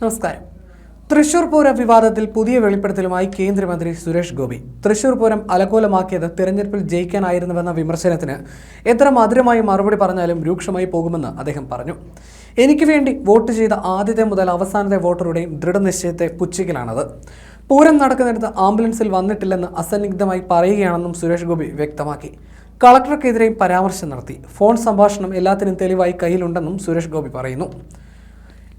നമസ്കാരം. തൃശൂർ പൂരം വിവാദത്തിൽ പുതിയ വെളിപ്പെടുത്തലുമായി കേന്ദ്രമന്ത്രി സുരേഷ് ഗോപി. തൃശൂർ പൂരം അലകോലമാക്കിയത് തിരഞ്ഞെടുപ്പിൽ ജയിക്കാനായിരുന്നുവെന്ന വിമർശനത്തിന് എത്ര മധുരമായി മറുപടി പറഞ്ഞാലും രൂക്ഷമായി പോകുമെന്ന് അദ്ദേഹം പറഞ്ഞു. എനിക്ക് വേണ്ടി വോട്ട് ചെയ്ത ആദ്യത്തെ മുതൽ അവസാനത്തെ വോട്ടറുടെയും ദൃഢനിശ്ചയത്തെ പുച്ഛിക്കലാണത്. പൂരം നടക്കുന്നിടത്ത് ആംബുലൻസിൽ വന്നിട്ടില്ലെന്ന് അസന്നിഗ്ധമായി പറയുകയാണെന്നും സുരേഷ് ഗോപി വ്യക്തമാക്കി. കളക്ടർക്കെതിരെയും പരാമർശം നടത്തി. ഫോൺ സംഭാഷണം എല്ലാത്തിനും തെളിവായി കയ്യിലുണ്ടെന്നും സുരേഷ് ഗോപി പറയുന്നു.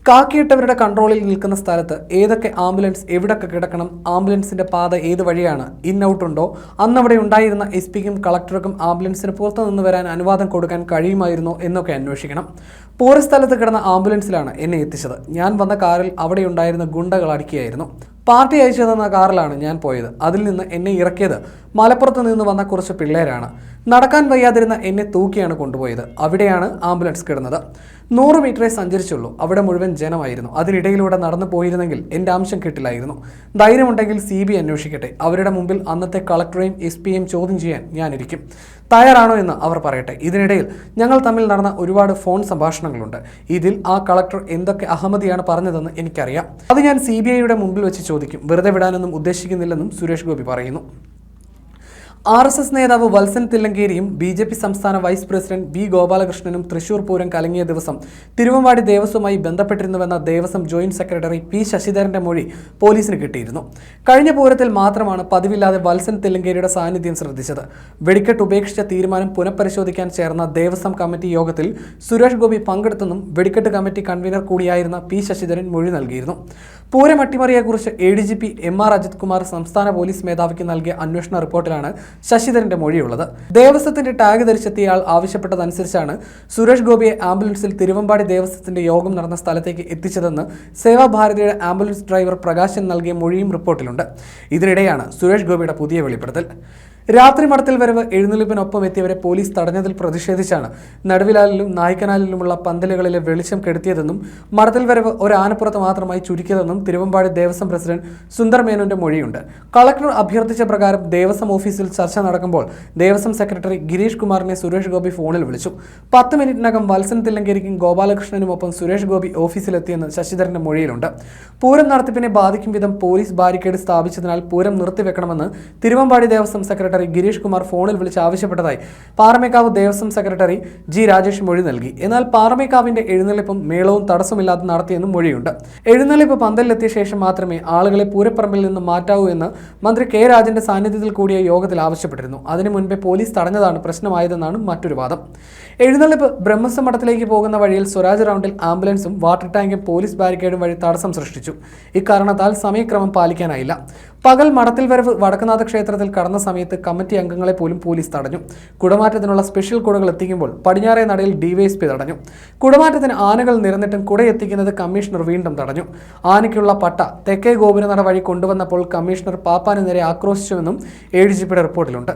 കാക്കിയിട്ടവരുടെ കൺട്രോളിൽ നിൽക്കുന്ന സ്ഥലത്ത് ഏതൊക്കെ ആംബുലൻസ് എവിടൊക്കെ കിടക്കണം ആംബുലൻസിന്റെ പാത ഏത് വഴിയാണ് ഇൻ ഔട്ട് ഉണ്ടോ അന്നവിടെ ഉണ്ടായിരുന്ന എസ് പിക്കും കളക്ടർക്കും ആംബുലൻസിന് പുറത്തു നിന്ന് വരാൻ അനുവാദം കൊടുക്കാൻ കഴിയുമായിരുന്നോ എന്നൊക്കെ അന്വേഷിക്കണം. പൂരസ്ഥലത്ത് കിടന്ന ആംബുലൻസിലാണ് എന്നെ എത്തിച്ചത്. ഞാൻ വന്ന കാറിൽ അവിടെ ഉണ്ടായിരുന്ന ഗുണ്ടകൾ അടിക്കുകയായിരുന്നു പാർട്ടി അയച്ചു തന്ന കാറിലാണ് ഞാൻ പോയത്. അതിൽ നിന്ന് എന്നെ ഇറക്കിയത്. മലപ്പുറത്ത് നിന്ന് വന്ന കുറച്ച് പിള്ളേരാണ്. നടക്കാൻ വയ്യാതിരുന്ന എന്നെ തൂക്കിയാണ് കൊണ്ടുപോയത്. അവിടെയാണ് ആംബുലൻസ് കിടന്നത്. നൂറ് മീറ്ററേ സഞ്ചരിച്ചുള്ളൂ. അവിടെ മുഴുവൻ ജനമായിരുന്നു. അതിനിടയിലൂടെ നടന്നു പോയിരുന്നെങ്കിൽ എന്റെ അംശം കിട്ടില്ലായിരുന്നു. ധൈര്യമുണ്ടെങ്കിൽ സി ബി അന്വേഷിക്കട്ടെ. അവരുടെ മുമ്പിൽ അന്നത്തെ കളക്ടറെയും എസ് പിയെയും ചോദ്യം ചെയ്യാൻ ഞാനിരിക്കും. തയ്യാറാണോ എന്ന് അവർ പറയട്ടെ. ഇതിനിടയിൽ ഞങ്ങൾ തമ്മിൽ നടന്ന ഒരുപാട് ഫോൺ സംഭാഷണങ്ങളുണ്ട്. ഇതിൽ ആ കളക്ടർ എന്തൊക്കെ അഹമ്മദിയാണ് പറഞ്ഞതെന്ന് എനിക്കറിയാം. അത് ഞാൻ സി ബി ഐയുടെ മുമ്പിൽ വെച്ച് ചോദിക്കും. വെറുതെ വിടാനൊന്നും ഉദ്ദേശിക്കുന്നില്ലെന്നും സുരേഷ് ഗോപി പറയുന്നു. ആർ എസ് എസ് നേതാവ് വത്സൻ തില്ലങ്കേരിയും ബി ജെ പി സംസ്ഥാന വൈസ് പ്രസിഡന്റ് വി ഗോപാലകൃഷ്ണനും തൃശൂർ പൂരം കലങ്ങിയ ദിവസം തിരുവമ്പാടി ദേവസ്വമായി ബന്ധപ്പെട്ടിരുന്നുവെന്ന ദേവസ്വം ജോയിന്റ് സെക്രട്ടറി പി ശശിധരന്റെ മൊഴി പോലീസിന് കിട്ടിയിരുന്നു. കഴിഞ്ഞ പൂരത്തിൽ മാത്രമാണ് പതിവില്ലാതെ വത്സൻ തില്ലങ്കേരിയുടെ സാന്നിധ്യം ശ്രദ്ധിച്ചത്. വെടിക്കെട്ട് ഉപേക്ഷിച്ച തീരുമാനം പുനഃപരിശോധിക്കാൻ ചേർന്ന ദേവസ്വം കമ്മിറ്റി യോഗത്തിൽ സുരേഷ് ഗോപി പങ്കെടുത്തെന്നും വെടിക്കെട്ട് കമ്മിറ്റി കൺവീനർ കൂടിയായിരുന്ന പി ശശിധരൻ മൊഴി നൽകിയിരുന്നു. Pooram അട്ടിമറിയെക്കുറിച്ച് A D G P M R Ajith Kumar സംസ്ഥാന പോലീസ് മേധാവിക്ക് നൽകിയ അന്വേഷണ റിപ്പോർട്ടിലാണ് ശശിധരന്റെ മൊഴിയുള്ളത്. ദേവസ്വത്തിന്റെ ടാഗ് ധരിച്ചെത്തിയയാൾ ആവശ്യപ്പെട്ടതനുസരിച്ചാണ് സുരേഷ് ഗോപിയെ ആംബുലൻസിൽ തിരുവമ്പാടി ദേവസ്വത്തിന്റെ യോഗം നടന്ന സ്ഥലത്തേക്ക് എത്തിച്ചതെന്ന് സേവാഭാരതിയുടെ ആംബുലൻസ് ഡ്രൈവർ പ്രകാശൻ നൽകിയ മൊഴിയും റിപ്പോർട്ടിലുണ്ട്. ഇതിനിടെയാണ് സുരേഷ് ഗോപിയുടെ പുതിയ വെളിപ്പെടുത്തൽ. രാത്രി മടത്തിൽ വരവ് എഴുന്നള്ളിപ്പിനൊപ്പം എത്തിയവരെ പോലീസ് തടഞ്ഞതിൽ പ്രതിഷേധിച്ചാണ്. നടുവിലാലിലും നായ്ക്കനാലിലുമുള്ള പന്തലുകളിലെ വെളിച്ചം കെടുത്തിയതെന്നും മടത്തിൽ വരവ് ഒരു ആനപ്പുറത്ത് മാത്രമായി ചുരുക്കിയതെന്നും തിരുവമ്പാടി ദേവസ്വം പ്രസിഡന്റ് സുന്ദർ മേനോന്റെ മൊഴിയുണ്ട്. കളക്ടർ അഭ്യർത്ഥിച്ച പ്രകാരം ദേവസ്വം ഓഫീസിൽ ചർച്ച നടക്കുമ്പോൾ ദേവസ്വം സെക്രട്ടറി ഗിരീഷ് കുമാറിനെ സുരേഷ് ഗോപി ഫോണിൽ വിളിച്ചു. പത്ത് മിനിറ്റിനകം വത്സൻ തില്ലങ്കേരിക്കും ഗോപാലകൃഷ്ണനുമൊപ്പം സുരേഷ് ഗോപി ഓഫീസിലെത്തിയെന്ന് ശശിധരന്റെ മൊഴിയിലുണ്ട്. പൂരം നടത്തിപ്പിനെ ബാധിക്കും വിധം പോലീസ് ബാരിക്കേഡ് സ്ഥാപിച്ചതിനാൽ പൂരം നിർത്തിവെക്കണമെന്ന് തിരുവമ്പാടി ദേവസ്വം സെക്രട്ടറി ഗിരീഷ് കുമാർ ഫോണിൽ വിളിച്ച് ആവശ്യപ്പെട്ടതായി പാറമേക്കാവ് ദേവസ്വം സെക്രട്ടറി ജി രാജേഷ് മൊഴി നൽകി. എന്നാൽ പാറമേക്കാവിന്റെ എഴുന്നള്ളിപ്പും മേളവും തടസ്സമില്ലാതെ നടത്തിയെന്നും മൊഴിയുണ്ട്. എഴുന്നള്ളിപ്പ് പന്തലിലെത്തിയ ശേഷം മാത്രമേ ആളുകളെ പൂരപ്പറമ്പിൽ നിന്ന് മാറ്റാവൂ എന്ന് മന്ത്രി കെ രാജന്റെ സാന്നിധ്യത്തിൽ കൂടിയ യോഗത്തിൽ ആവശ്യപ്പെട്ടിരുന്നു. അതിനു മുൻപേ പോലീസ് തടഞ്ഞതാണ് പ്രശ്നമായതെന്നാണ് മറ്റൊരു വാദം. എഴുന്നള്ളിപ്പ് ബ്രഹ്മസ്വ മഠത്തിലേക്ക് പോകുന്ന വഴിയിൽ സ്വരാജ് റൗണ്ടിൽ ആംബുലൻസും വാട്ടർ ടാങ്കും പോലീസ് ബാരിക്കേഡും വഴി തടസ്സം സൃഷ്ടിച്ചു. ഇക്കാരണത്താൽ സമയക്രമം പാലിക്കാനായില്ല. പകൽ മഠത്തിൽ വരവ് വടക്കുനാഥ ക്ഷേത്രത്തിൽ കടന്ന സമയത്ത് കമ്മിറ്റി അംഗങ്ങളെ പോലും പോലീസ് തടഞ്ഞു. കുടമാറ്റത്തിനുള്ള സ്പെഷ്യൽ കുടകൾ എത്തിക്കുമ്പോൾ പടിഞ്ഞാറേ നടയിൽ ഡിവൈഎസ്പി തടഞ്ഞു. കുടമാറ്റത്തിന് ആനകൾ നിരന്നിട്ടും കുട എത്തിക്കുന്നത് കമ്മീഷണർ വീണ്ടും തടഞ്ഞു. ആനയ്ക്കുള്ള പട്ട തെക്കേ ഗോപുരനട വഴി കൊണ്ടുവന്നപ്പോൾ കമ്മീഷണർ പാപ്പാന് നേരെ ആക്രോശിച്ചുവെന്നും എ ഡി ജി പിയുടെ റിപ്പോർട്ടിലുണ്ട്.